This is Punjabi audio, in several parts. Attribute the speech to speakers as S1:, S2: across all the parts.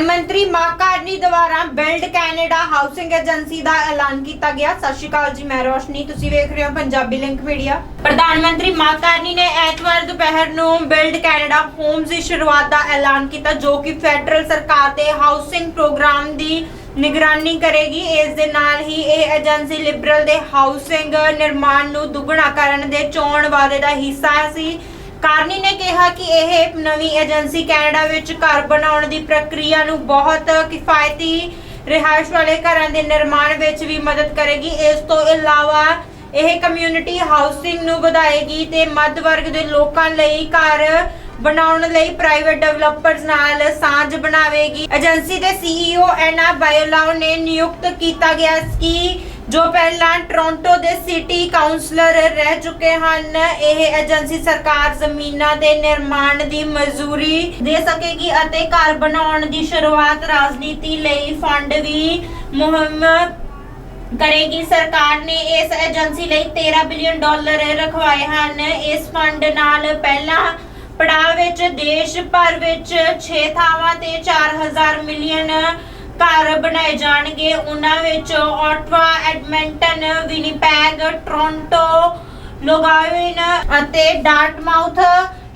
S1: ਪ੍ਰਧਾਨ ਮੰਤਰੀ ਮਾਕਾਰਨੀ ਦੁਆਰਾ ਬਿਲਡ ਕੈਨੇਡਾ ਹਾਊਸਿੰਗ ਏਜੰਸੀ ਦਾ ਐਲਾਨ ਕੀਤਾ ਗਿਆ। ਸਤਿ ਸ਼੍ਰੀ ਅਕਾਲ ਜੀ, ਮੈਂ ਰੋਸ਼ਨੀ। ਤੁਸੀਂ ਵੇਖ ਰਹੇ ਹੋ ਪੰਜਾਬੀ ਲਿੰਕ ਮੀਡੀਆ। ਪ੍ਰਧਾਨ ਮੰਤਰੀ ਮਾਕਾਰਨੀ ਨੇ ਐਤਵਾਰ ਦੁਪਹਿਰ ਨੂੰ ਬਿਲਡ ਕੈਨੇਡਾ ਹੋਮਸ ਦੀ ਸ਼ੁਰੂਆਤ ਦਾ ਐਲਾਨ ਕੀਤਾ, ਜੋ ਕਿ ਫੈਡਰਲ ਸਰਕਾਰ ਦੇ ਹਾਊਸਿੰਗ ਪ੍ਰੋਗਰਾਮ ਦੀ ਨਿਗਰਾਨੀ ਕਰੇਗੀ। ਇਸ ਦੇ ਨਾਲ ਹੀ ਇਹ ਏਜੰਸੀ ਲਿਬਰਲ ਦੇ ਹਾਊਸਿੰਗ ਨਿਰਮਾਣ ਨੂੰ ਦੁੱਗਣਾ ਕਰਨ ਦੇ ਚੋਣ ਵਾਅਦੇ ਦਾ ਹਿੱਸਾ ਸੀ। ਕਾਰਨੀ ਨੇ ਕਿਹਾ ਕਿ ਇਹ ਨਵੀਂ ਏਜੰਸੀ ਕੈਨੇਡਾ ਵਿੱਚ ਘਰ ਬਣਾਉਣ ਦੀ ਪ੍ਰਕਿਰਿਆ ਨੂੰ ਬਹੁਤ ਕਿਫਾਇਤੀ, ਰਿਹਾਇਸ਼ ਵਾਲੇ ਘਰਾਂ ਦੇ ਨਿਰਮਾਣ ਵਿੱਚ ਵੀ ਮਦਦ ਕਰੇਗੀ। ਇਸ ਤੋਂ ਇਲਾਵਾ ਇਹ ਕਮਿਊਨਿਟੀ ਹਾਊਸਿੰਗ ਨੂੰ ਵਧਾਏਗੀ ਤੇ ਮੱਧ ਵਰਗ ਦੇ ਲੋਕਾਂ ਲਈ ਘਰ ਬਣਾਉਣ ਲਈ ਪ੍ਰਾਈਵੇਟ ਡਿਵੈਲਪਰਸ ਨਾਲ ਸਾਂਝ ਬਣਾਵੇਗੀ। ਏਜੰਸੀ ਦੇ ਸੀਈਓ ਐਨਾ ਬਾਇਓਲਾਓ ਨੇ ਨਿਯੁਕਤ ਕੀਤਾ ਗਿਆ ਕਿ ਜੋ ਪਹਿਲਾਂ ਟੋਰਾਂਟੋ ਦੇ ਸਿਟੀ ਕਾਉਂਸਲਰ ਰਹਿ ਚੁੱਕੇ ਹਨ, ਇਹ ਏਜੰਸੀ ਸਰਕਾਰ ਜ਼ਮੀਨਾਂ ਦੇ ਨਿਰਮਾਣ ਦੀ ਮਜ਼ਦੂਰੀ ਦੇ ਸਕੇਗੀ ਅਤੇ ਘਰ ਬਣਾਉਣ ਦੀ ਸ਼ੁਰੂਆਤ ਰਾਜਨੀਤੀ ਲਈ ਫੰਡ ਵੀ ਮੁਹਿੰਮ ਕਰੇਗੀ। ਸਰਕਾਰ ਨੇ ਇਸ ਏਜੰਸੀ ਲਈ 13 ਬਿਲੀਅਨ ਡਾਲਰ ਰਖਵਾਏ ਹਨ। ਇਸ ਫੰਡ ਨਾਲ ਪਹਿਲਾਂ ਪੜਾਅ ਵਿੱਚ, ਦੇਸ਼ ਭਰ ਵਿੱਚ 6 ਥਾਵਾਂ ਤੇ 4000 ਮਿਲੀਅਨ ਘਰ ਬਣਾਏ ਜਾਣਗੇ। ਉਹਨਾਂ ਵਿੱਚ ਆਟਵਾ ਐਡਮੰਟਨ ਵਿਨੀਪੈਗ ਟੋਰਾਂਟੋ ਲੋਗਾਵਿਨ ਅਤੇ ਡਾਰਟਮਾਊਥ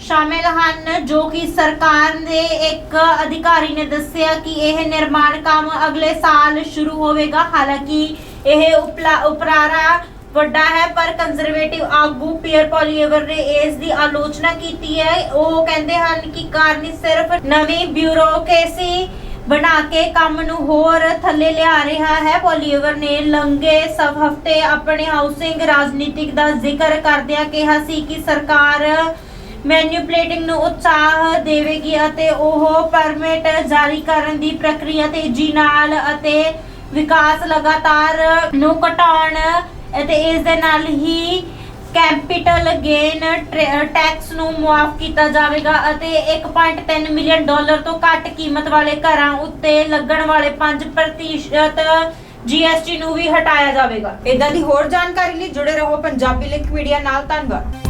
S1: ਸ਼ਾਮਿਲ ਹਨ, ਜੋ ਕਿ ਸਰਕਾਰ ਦੇ ਇੱਕ ਅਧਿਕਾਰੀ ਨੇ ਦੱਸਿਆ ਕਿ ਇਹ ਨਿਰਮਾਣ ਕੰਮ ਅਗਲੇ ਸਾਲ ਸ਼ੁਰੂ ਹੋਵੇਗਾ। ਹਾਲਾਂਕਿ ਇਹ ਉਪਰਾਰਾ ਵੱਡਾ ਹੈ, ਪਰ ਕੰਜ਼ਰਵੇਟਿਵ ਆਗੂ ਪੀਅਰ ਪੋਲੀਏਵਰ ਨੇ ਇਸ ਦੀ ਆਲੋਚਨਾ ਕੀਤੀ ਹੈ। ਉਹ ਕਹਿੰਦੇ ਹਨ ਕਿ ਕਾਰਨੀ ਸਿਰਫ ਨਵੀਂ ਬਿਊਰੋਕ੍ਰੇਸੀ ਬਣਾ ਕੇ ਕੰਮ ਨੂੰ ਹੋਰ ਥੱਲੇ ਲਿਆ ਰਿਹਾ ਹੈ। ਪੋਲੀਏਵਰ ਨੇ ਲੰਗੇ ਸਭ ਹਫ਼ਤੇ ਆਪਣੇ ਹਾਊਸਿੰਗ ਰਾਜਨੀਤਿਕ ਦਾ ਜ਼ਿਕਰ ਕਰਦਿਆਂ ਕਿਹਾ ਸੀ ਕਿ ਸਰਕਾਰ ਮੈਨੂਪਲੇਟਿੰਗ ਨੂੰ ਉਤਸ਼ਾਹ ਦੇਵੇਗੀ ਅਤੇ ਉਹ ਪਰਮਿਟ ਜਾਰੀ ਕਰਨ ਦੀ ਪ੍ਰਕਿਰਿਆ ਤੇਜ਼ੀ ਨਾਲ ਅਤੇ ਵਿਕਾਸ ਲਗਾਤਾਰ ਨੂੰ ਘਟਾਉਣ ਅਤੇ ਇਸ ਦੇ ਨਾਲ ਹੀ ਕੈਪੀਟਲ ਗੇਨ ਟੈਕਸ ਨੂੰ ਮੁਆਫ ਕੀਤਾ ਜਾਵੇਗਾ ਅਤੇ 1.3 ਮਿਲੀਅਨ ਡਾਲਰ ਤੋਂ ਘੱਟ ਕੀਮਤ ਵਾਲੇ ਘਰਾਂ ਉੱਤੇ ਲੱਗਣ ਵਾਲੇ 5% ਜੀਐਸਟੀ ਨੂੰ ਵੀ ਹਟਾਇਆ ਜਾਵੇਗਾ। ਇਦਾਂ ਦੀ ਹੋਰ ਜਾਣਕਾਰੀ ਲਈ ਜੁੜੇ ਰਹੋ ਪੰਜਾਬੀ ਲਿੰਕ ਮੀਡੀਆ ਨਾਲ। ਧੰਨਵਾਦ।